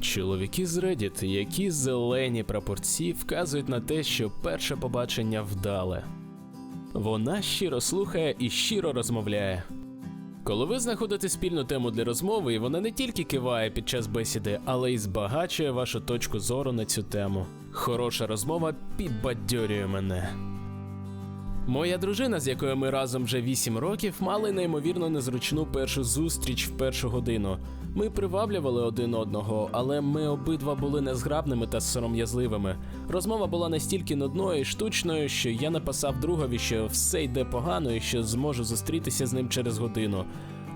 Чоловіки з Reddit, які зелені прапорці, вказують на те, що перше побачення вдале. Вона щиро слухає і щиро розмовляє. Коли ви знаходите спільну тему для розмови, і вона не тільки киває під час бесіди, але й збагачує вашу точку зору на цю тему. Хороша розмова підбадьорює мене. Моя дружина, з якою ми разом вже 8 років, мали неймовірно незручну першу зустріч в першу годину. Ми приваблювали один одного, але ми обидва були незграбними та сором'язливими. Розмова була настільки нудною і штучною, що я написав другові, що все йде погано і що зможу зустрітися з ним через годину.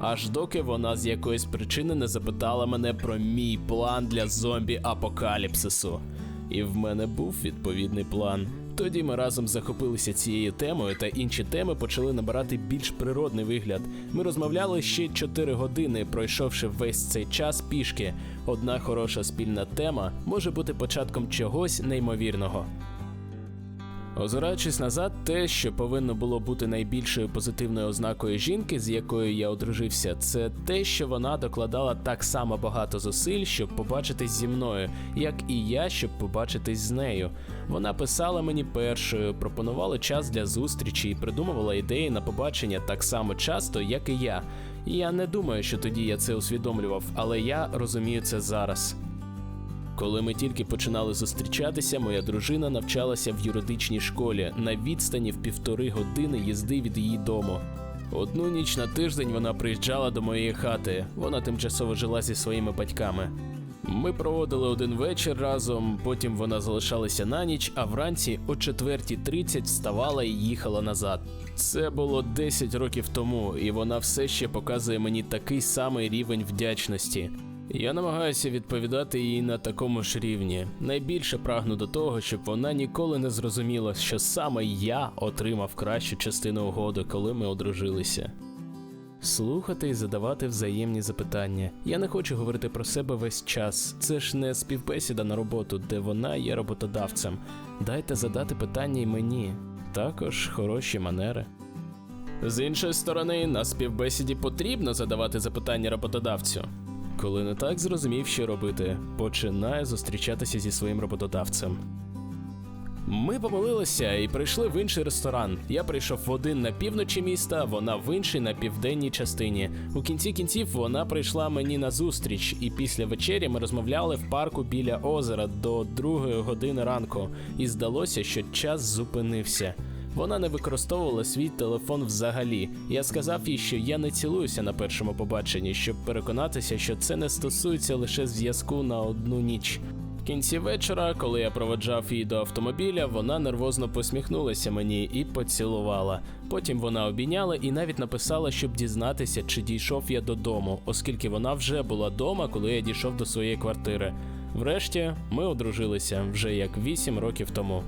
Аж доки вона з якоїсь причини не запитала мене про мій план для зомбі-апокаліпсису. І в мене був відповідний план. Тоді ми разом захопилися цією темою, та інші теми почали набирати більш природний вигляд. Ми розмовляли ще 4 години, пройшовши весь цей час пішки. Одна хороша спільна тема може бути початком чогось неймовірного. Озираючись назад, те, що повинно було бути найбільшою позитивною ознакою жінки, з якою я одружився, це те, що вона докладала так само багато зусиль, щоб побачитись зі мною, як і я, щоб побачитись з нею. Вона писала мені першою, пропонувала час для зустрічі і придумувала ідеї на побачення так само часто, як і я. Я не думаю, що тоді я це усвідомлював, але я розумію це зараз. Коли ми тільки починали зустрічатися, моя дружина навчалася в юридичній школі на відстані в півтори години їзди від її дому. Одну ніч на тиждень вона приїжджала до моєї хати. Вона тимчасово жила зі своїми батьками. Ми проводили один вечір разом, потім вона залишалася на ніч, а вранці о 4.30 вставала і їхала назад. Це було 10 років тому, і вона все ще показує мені такий самий рівень вдячності. Я намагаюся відповідати їй на такому ж рівні. Найбільше прагну до того, щоб вона ніколи не зрозуміла, що саме я отримав кращу частину угоди, коли ми одружилися. Слухати і задавати взаємні запитання. Я не хочу говорити про себе весь час. Це ж не співбесіда на роботу, де вона є роботодавцем. Дайте задати питання й мені. Також хороші манери. З іншої сторони, на співбесіді потрібно задавати запитання роботодавцю. Коли не так зрозумів, що робити, починає зустрічатися зі своїм роботодавцем. Ми помилилися і прийшли в інший ресторан. Я прийшов в один на півночі міста, вона в інший на південній частині. У кінці кінців вона прийшла мені на зустріч, і після вечері ми розмовляли в парку біля озера до другої години ранку, і здалося, що час зупинився. Вона не використовувала свій телефон взагалі. Я сказав їй, що я не цілуюся на першому побаченні, щоб переконатися, що це не стосується лише зв'язку на одну ніч. В кінці вечора, коли я проводжав її до автомобіля, вона нервозно посміхнулася мені і поцілувала. Потім вона обійняла і навіть написала, щоб дізнатися, чи дійшов я додому, оскільки вона вже була дома, коли я дійшов до своєї квартири. Врешті ми одружилися вже як 8 років тому.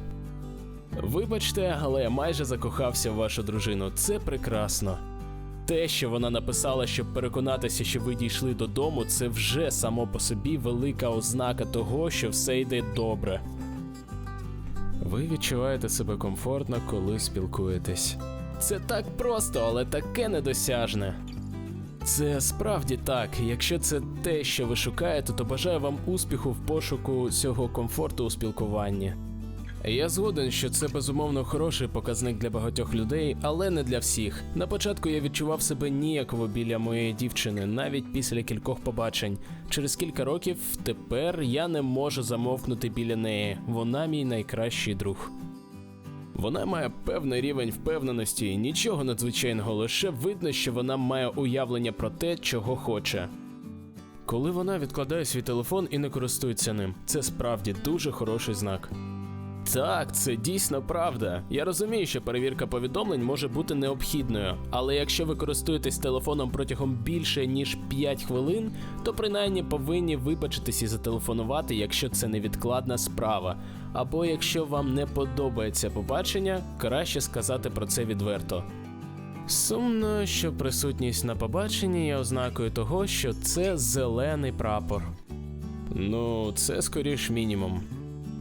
Вибачте, але я майже закохався в вашу дружину. Це прекрасно. Те, що вона написала, щоб переконатися, що ви дійшли додому, це вже само по собі велика ознака того, що все йде добре. Ви відчуваєте себе комфортно, коли спілкуєтесь. Це так просто, але таке недосяжне. Це справді так. Якщо це те, що ви шукаєте, то бажаю вам успіху в пошуку цього комфорту у спілкуванні. Я згоден, що це безумовно хороший показник для багатьох людей, але не для всіх. На початку я відчував себе ніяково біля моєї дівчини, навіть після кількох побачень. Через кілька років тепер я не можу замовкнути біля неї. Вона мій найкращий друг. Вона має певний рівень впевненості, нічого надзвичайного, лише видно, що вона має уявлення про те, чого хоче. Коли вона відкладає свій телефон і не користується ним, це справді дуже хороший знак. Так, це дійсно правда. Я розумію, що перевірка повідомлень може бути необхідною, але якщо ви користуєтесь телефоном протягом більше ніж 5 хвилин, то принаймні повинні вибачитись і зателефонувати, якщо це невідкладна справа. Або якщо вам не подобається побачення, краще сказати про це відверто. Сумно, що присутність на побаченні є ознакою того, що це зелений прапор. Ну, це скоріш мінімум.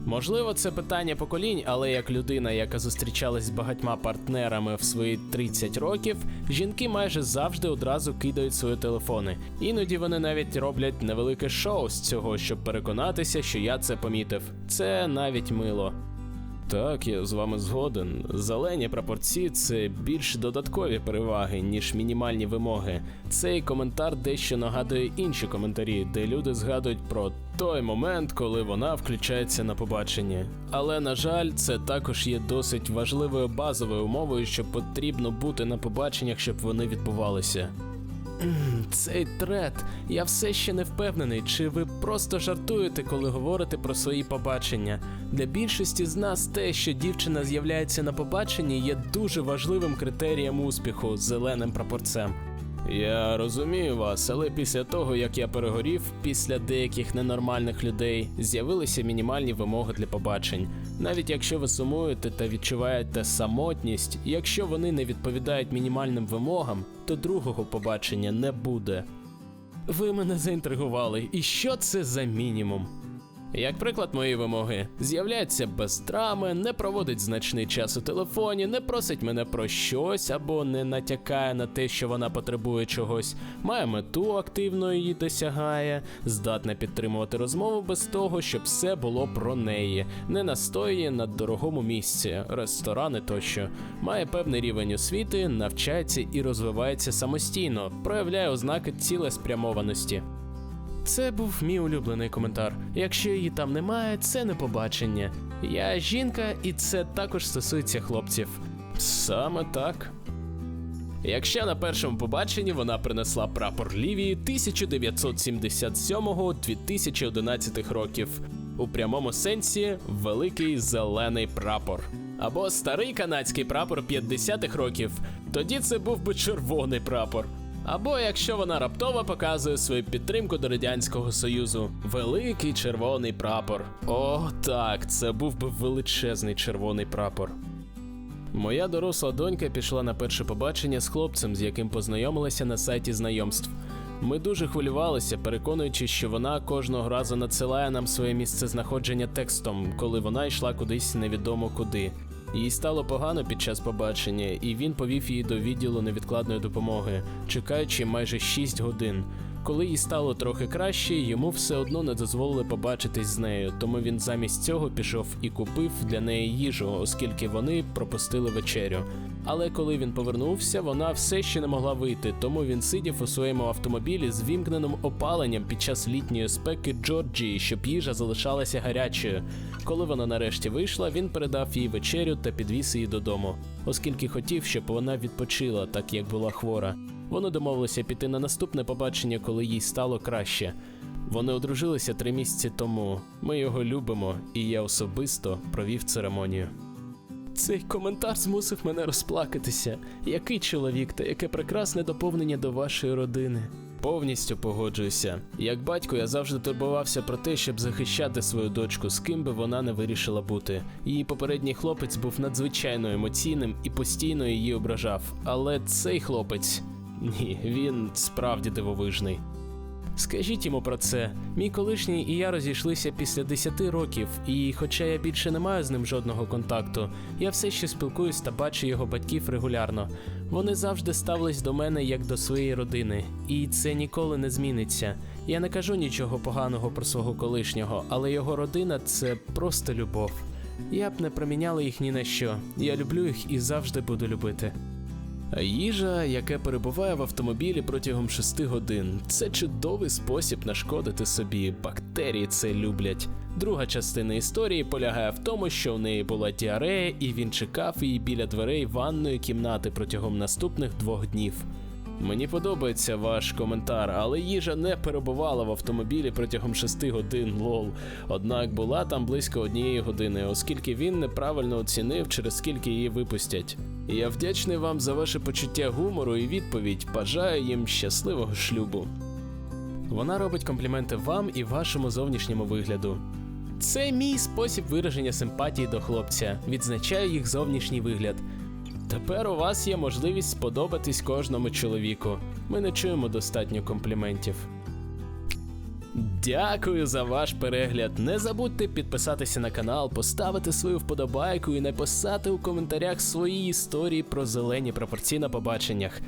Можливо, це питання поколінь, але як людина, яка зустрічалась з багатьма партнерами в свої 30 років, жінки майже завжди одразу кидають свої телефони. Іноді вони навіть роблять невелике шоу з цього, щоб переконатися, що я це помітив. Це навіть мило. Так, я з вами згоден. Зелені прапорці це більш додаткові переваги, ніж мінімальні вимоги. Цей коментар дещо нагадує інші коментарі, де люди згадують про той момент, коли вона включається на побаченні. Але на жаль, це також є досить важливою базовою умовою, що потрібно бути на побаченнях, щоб вони відбувалися. Цей трет, я все ще не впевнений, чи ви просто жартуєте, коли говорите про свої побачення. Для більшості з нас те, що дівчина з'являється на побаченні, є дуже важливим критерієм успіху зеленим прапорцем. Я розумію вас, але після того, як я перегорів, після деяких ненормальних людей з'явилися мінімальні вимоги для побачень. Навіть якщо ви сумуєте та відчуваєте самотність, якщо вони не відповідають мінімальним вимогам, то другого побачення не буде. Ви мене заінтригували, і що це за мінімум? Як приклад моєї вимоги, з'являється без драми, не проводить значний час у телефоні, не просить мене про щось або не натякає на те, що вона потребує чогось, має мету активно її досягає, здатна підтримувати розмову без того, щоб все було про неї, не настоює на дорогому місці, ресторани тощо, має певний рівень освіти, навчається і розвивається самостійно, проявляє ознаки цілеспрямованості. Це був мій улюблений коментар. Якщо її там немає, це не побачення. Я жінка, і це також стосується хлопців. Саме так. Якщо на першому побаченні вона принесла прапор Лівії 1977-2011 років, у прямому сенсі великий зелений прапор. Або старий канадський прапор 50-х років, тоді це був би червоний прапор. Або якщо вона раптово показує свою підтримку до Радянського Союзу, великий червоний прапор. О, так, це був би величезний червоний прапор. Моя доросла донька пішла на перше побачення з хлопцем, з яким познайомилася на сайті знайомств. Ми дуже хвилювалися, переконуючи, що вона кожного разу надсилає нам своє місце знаходження текстом, коли вона йшла кудись невідомо куди. Їй стало погано під час побачення, і він повів її до відділу невідкладної допомоги, чекаючи майже 6 годин. Коли їй стало трохи краще, йому все одно не дозволили побачитись з нею, тому він замість цього пішов і купив для неї їжу, оскільки вони пропустили вечерю. Але коли він повернувся, вона все ще не могла вийти, тому він сидів у своєму автомобілі з вімкненим опаленням під час літньої спеки Джорджії, щоб їжа залишалася гарячою. Коли вона нарешті вийшла, він передав їй вечерю та підвіз її додому, оскільки хотів, щоб вона відпочила, так як була хвора. Вони домовилися піти на наступне побачення, коли їй стало краще. Вони одружилися три місяці тому. Ми його любимо, і я особисто провів церемонію. Цей коментар змусив мене розплакатися. Який чоловік та яке прекрасне доповнення до вашої родини. Повністю погоджуюся. Як батько, я завжди турбувався про те, щоб захищати свою дочку, з ким би вона не вирішила бути. Її попередній хлопець був надзвичайно емоційним і постійно її ображав. Але цей хлопець ні, він справді дивовижний. Скажіть йому про це. Мій колишній і я розійшлися після 10 років, і хоча я більше не маю з ним жодного контакту, я все ще спілкуюсь та бачу його батьків регулярно. Вони завжди ставились до мене як до своєї родини, і це ніколи не зміниться. Я не кажу нічого поганого про свого колишнього, але його родина це просто любов. Я б не проміняла їх ні на що. Я люблю їх і завжди буду любити. Їжа, яка перебуває в автомобілі протягом 6 годин, це чудовий спосіб нашкодити собі. Бактерії це люблять. Друга частина історії полягає в тому, що у неї була діарея, і він чекав її біля дверей ванної кімнати протягом наступних двох днів. Мені подобається ваш коментар, але їжа не перебувала в автомобілі протягом 6 годин лол. Однак була там близько однієї години, оскільки він неправильно оцінив, через скільки її випустять. Я вдячний вам за ваше почуття гумору і відповідь. Бажаю їм щасливого шлюбу. Вона робить компліменти вам і вашому зовнішньому вигляду. Це мій спосіб вираження симпатії до хлопця. Відзначаю їх зовнішній вигляд. Тепер у вас є можливість сподобатись кожному чоловіку. Ми не чуємо достатньо компліментів. Дякую за ваш перегляд. Не забудьте підписатися на канал, поставити свою вподобайку і написати у коментарях свої історії про зелені пропорції на побаченнях.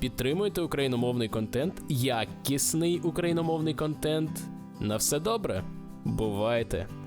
Підтримуйте україномовний контент, якісний україномовний контент. На все добре. Бувайте!